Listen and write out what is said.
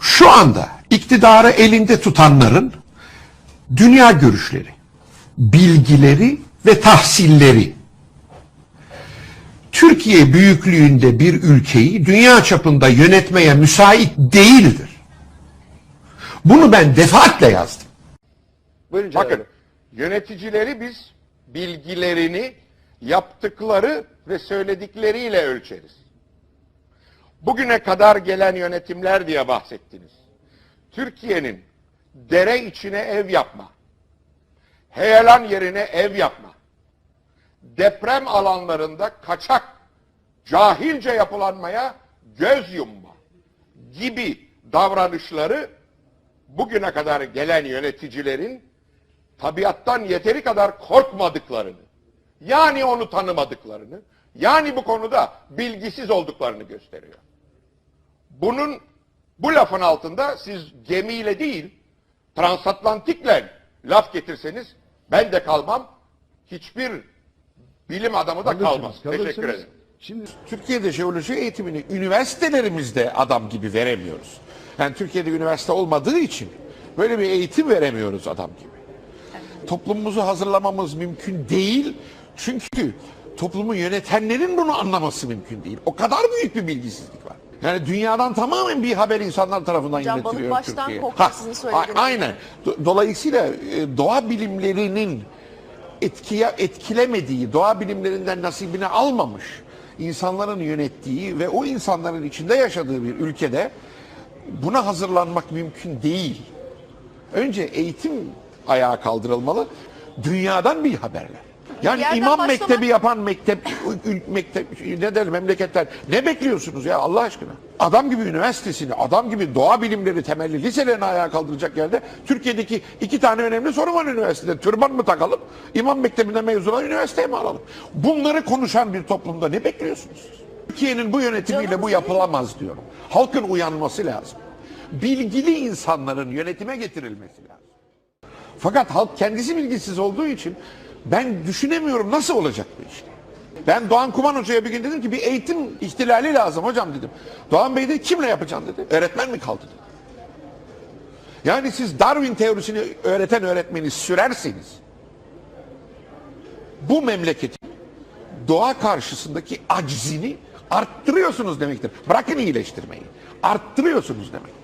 şu anda iktidarı elinde tutanların dünya görüşleri, bilgileri ve tahsilleri Türkiye büyüklüğünde bir ülkeyi dünya çapında yönetmeye müsait değildir. Bunu ben defaatle yazdım. Buyurun Bakın yöneticileri biz bilgilerini yaptıkları ve söyledikleriyle ölçeriz. Bugüne kadar gelen yönetimler diye bahsettiniz. Türkiye'nin dere içine ev yapma, heyelan yerine ev yapma, deprem alanlarında kaçak, cahilce yapılanmaya göz yumma gibi davranışları bugüne kadar gelen yöneticilerin tabiattan yeteri kadar korkmadıklarını, yani onu tanımadıklarını, yani bu konuda bilgisiz olduklarını gösteriyor. Bunun bu lafın altında siz gemiyle değil, transatlantikle laf getirseniz ben de kalmam, hiçbir bilim adamı da kalmaz. Teşekkür ederim. Şimdi Türkiye'de jeoloji eğitimini üniversitelerimizde adam gibi veremiyoruz. Yani Türkiye'de üniversite olmadığı için böyle bir eğitim veremiyoruz adam gibi. Toplumumuzu hazırlamamız mümkün değil. Çünkü toplumu yönetenlerin bunu anlaması mümkün değil. O kadar büyük bir bilgisizlik var. Yani dünyadan tamamen bir haber insanlar tarafından Hocam, yönetiliyor balık baştan Türkiye. söylediğiniz a- Aynen. Do- Dolayısıyla e, doğa bilimlerinin etkiye etkilemediği, doğa bilimlerinden nasibini almamış insanların yönettiği ve o insanların içinde yaşadığı bir ülkede buna hazırlanmak mümkün değil. Önce eğitim ayağa kaldırılmalı. Dünyadan bir haberler. Yani imam başlamak- mektebi yapan mektep, mektep ne der memleketler ne bekliyorsunuz ya Allah aşkına? Adam gibi üniversitesini, adam gibi doğa bilimleri temelli liselerini ayağa kaldıracak yerde Türkiye'deki iki tane önemli sorun var üniversitede. Türban mı takalım, imam mektebinden mezun olan üniversiteye mi alalım? Bunları konuşan bir toplumda ne bekliyorsunuz? Türkiye'nin bu yönetimiyle Canım bu yapılamaz diyorum. Halkın uyanması lazım. Bilgili insanların yönetime getirilmesi lazım. Fakat halk kendisi bilgisiz olduğu için ben düşünemiyorum nasıl olacak bu iş. Ben Doğan Kuman Hoca'ya bir gün dedim ki bir eğitim ihtilali lazım hocam dedim. Doğan Bey de kimle yapacaksın dedi. Öğretmen mi kaldı dedi. Yani siz Darwin teorisini öğreten öğretmeni sürerseniz bu memleketin doğa karşısındaki aczini arttırıyorsunuz demektir. Bırakın iyileştirmeyi. Arttırıyorsunuz demek.